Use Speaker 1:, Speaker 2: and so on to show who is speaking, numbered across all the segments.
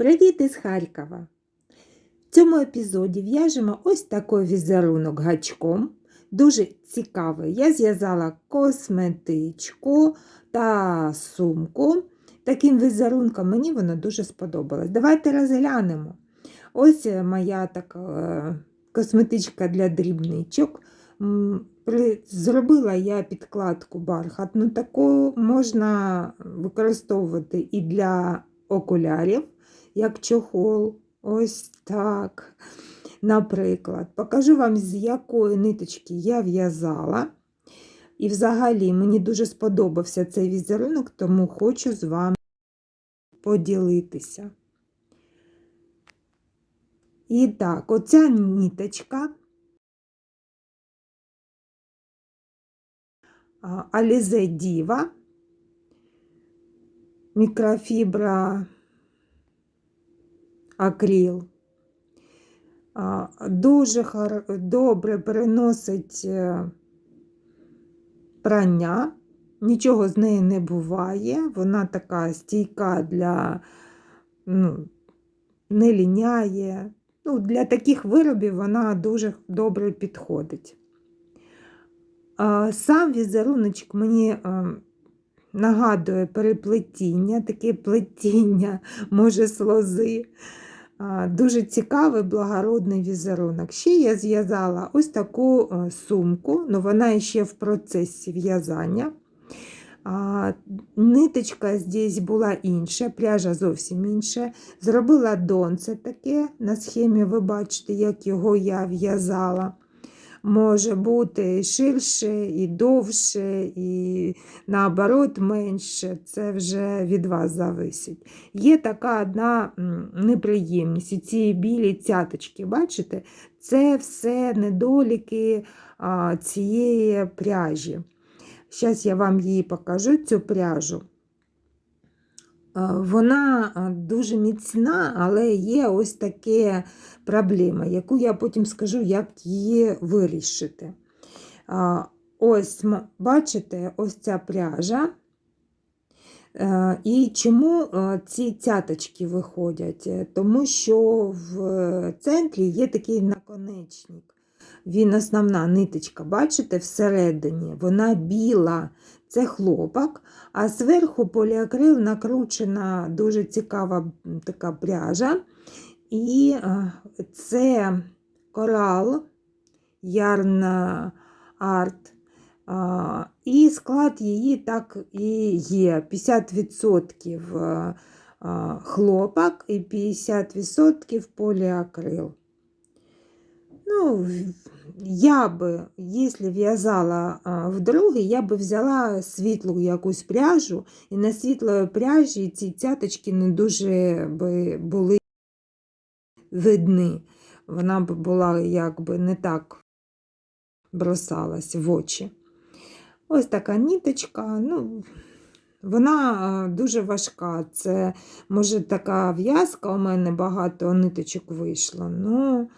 Speaker 1: Привіт із Харкова! В цьому епізоді в'яжемо ось такий візерунок гачком. Дуже цікавий. Я зв'язала косметичку та сумку. Таким візерунком мені воно дуже сподобалось. Давайте розглянемо. Ось моя така е, косметичка для дрібничок. Зробила я підкладку бархатну, таку можна використовувати і для окулярів, як чохол. Ось так. Наприклад, покажу вам, з якої ниточки я в'язала. І взагалі мені дуже сподобався цей візерунок, тому хочу з вами поділитися. І так, оця ниточка а, Alize Diva, мікрофібра акрил. А, Дуже добре переносить е, прання, нічого з нею не буває. Вона така стійка для ну, не ліняє. Ну, для таких виробів вона дуже добре підходить. Сам візеруночок мені е, нагадує переплетіння, таке плетіння, може, з лози. А, Дуже цікавий благородний візерунок. Ще я зв'язала ось таку е, сумку, але вона ще в процесі в'язання. Ниточка здесь була інша, пряжа зовсім інша. Зробила донце таке. На схемі ви бачите, як його я в'язала. Може бути і ширше, і довше, і наоборот менше. Це вже від вас зависить. Є така одна неприємність. Ці білі цяточки, бачите? Це все недоліки цієї пряжі. Зараз я вам її покажу, цю пряжу. А, Вона дуже міцна, але є ось таке проблема, яку я потім скажу, як її вирішити. Ось, бачите, ось ця пряжа. Е, І чому е, ці цяточки виходять? Е, Тому що в центрі є такий наконечник. Він основна ниточка, бачите, всередині, вона біла, це хлопок, а зверху поліакрил накручена дуже цікава така пряжа. І е, це корал Ярн Арт. І склад її так і є: 50% е, хлопок і 50% поліакрил. Ну, я би, якщо в'язала вдруге, я би взяла світлу якусь пряжу, і на світлої пряжі ці цяточки не дуже би були видні. Вона б була якби не так бросалась в очі. Ось така ніточка, ну, вона дуже важка. Це, може, така в'язка, у мене багато ниточок вийшло. Ну,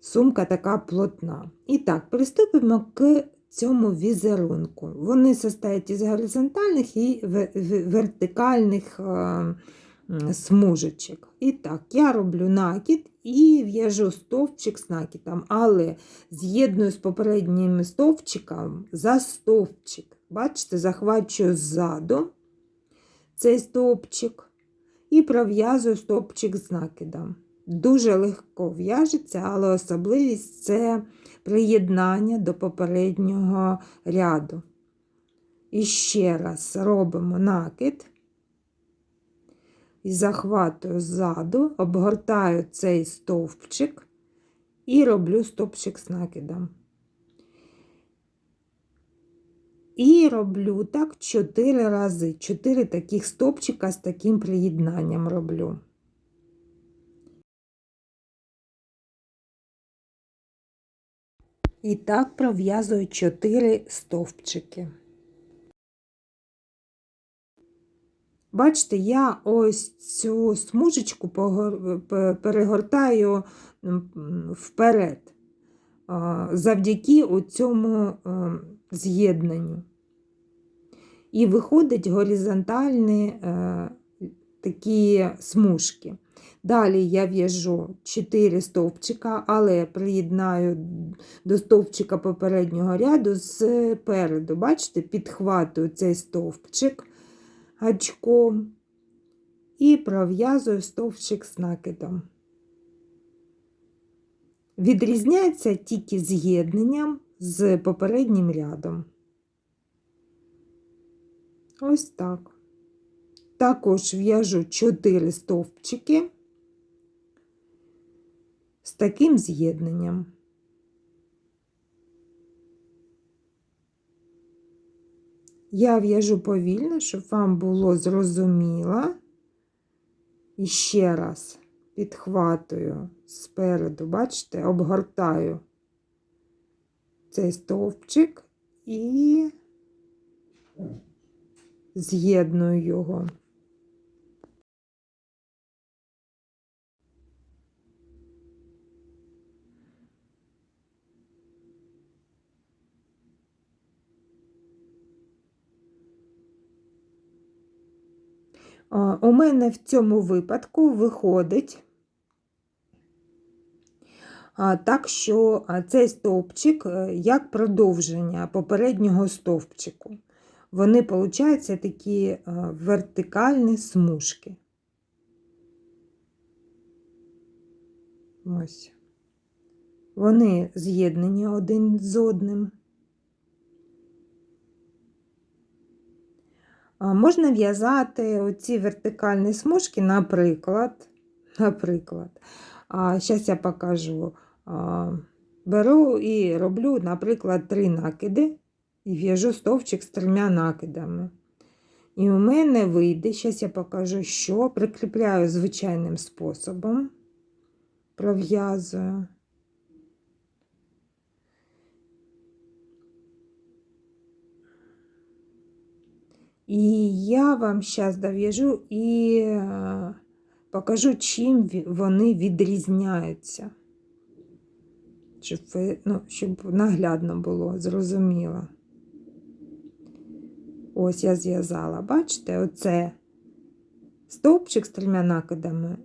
Speaker 1: сумка така плотна. І так, приступимо к цьому візерунку. Вони состоять із горизонтальних і ве- ве- вертикальних е, смужечок. І так, я роблю накид і в'яжу стовпчик з накидом, але з'єдную з попереднім стовпчиком за стовпчик. Бачите, захвачую ззаду цей стовпчик і пров'язую стовпчик з накидом. Дуже легко в'яжеться, але особливість це приєднання до попереднього ряду. І ще раз робимо накид. І захватую ззаду, обгортаю цей стовпчик і роблю стовпчик з накидом. І роблю так 4 рази. 4 таких стовпчика з таким приєднанням роблю. І так пров'язую 4 стовпчики. Бачите, я ось цю смужечку перегортаю вперед завдяки цьому з'єднанню. І виходить горизонтальні е, такі смужки. Далі я в'яжу 4 стовпчика, але приєднаю до стовпчика попереднього ряду спереду. Бачите, підхватую цей стовпчик гачком і пров'язую стовпчик з накидом. Відрізняється тільки з'єднанням з попереднім рядом. Ось так. Також в'яжу 4 стовпчики з таким з'єднанням. Я в'яжу повільно, щоб вам було зрозуміло. І ще раз підхватую спереду, бачите, обгортаю цей стовпчик і з'єдную його. У мене в цьому випадку виходить так, що цей стовпчик е, як продовження попереднього стовпчику. Вони, получаються такі е, вертикальні смужки. Ось. Вони з'єднані один з одним. А, Можна в'язати оці вертикальні смужки, наприклад, наприклад, зараз я покажу. Беру і роблю, наприклад, три накиди і в'яжу стовпчик з трьома накидами. І у мене вийде, зараз я покажу, що прикріпляю звичайним способом, пров'язую. І я вам зараз дов'яжу і е, покажу, чим вони відрізняються. Щоб, ну, щоб наглядно було, зрозуміло. Ось я зв'язала. Бачите, оце стовпчик з трьома накидами.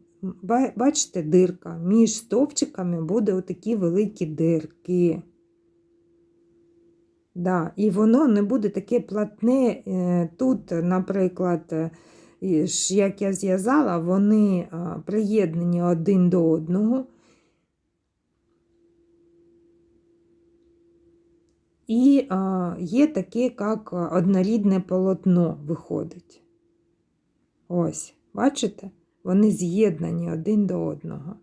Speaker 1: Бачите, дирка. Між стовпчиками буде отакі великі дирки. Да, і воно не буде таке платне. Е, Тут, наприклад, е, як я зв'язала, вони приєднані один до одного. І є таке, як однорідне полотно виходить. Ось, бачите? Вони з'єднані один до одного.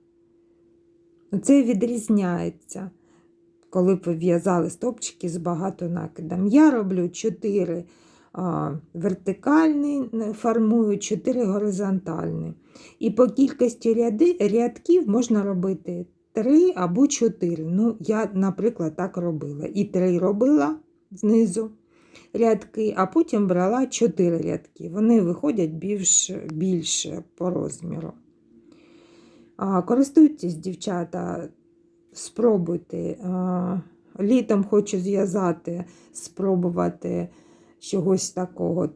Speaker 1: Це відрізняється, коли б в'язали стопчики з багато накидом. Я роблю 4 а, вертикальні, формую 4 горизонтальні. І по кількості ряди, рядків можна робити 3 або 4. Ну, я, наприклад, так робила. І 3 робила знизу рядки, а потім брала 4 рядки. Вони виходять більш, більше по розміру. Користуйтесь, дівчата, спробуйте. Літом хочу зв'язати, спробувати чогось такого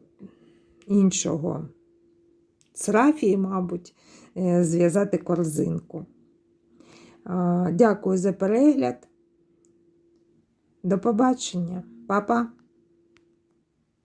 Speaker 1: іншого. З рафії, мабуть, е, зв'язати корзинку. Дякую за перегляд. До побачення, Па-па!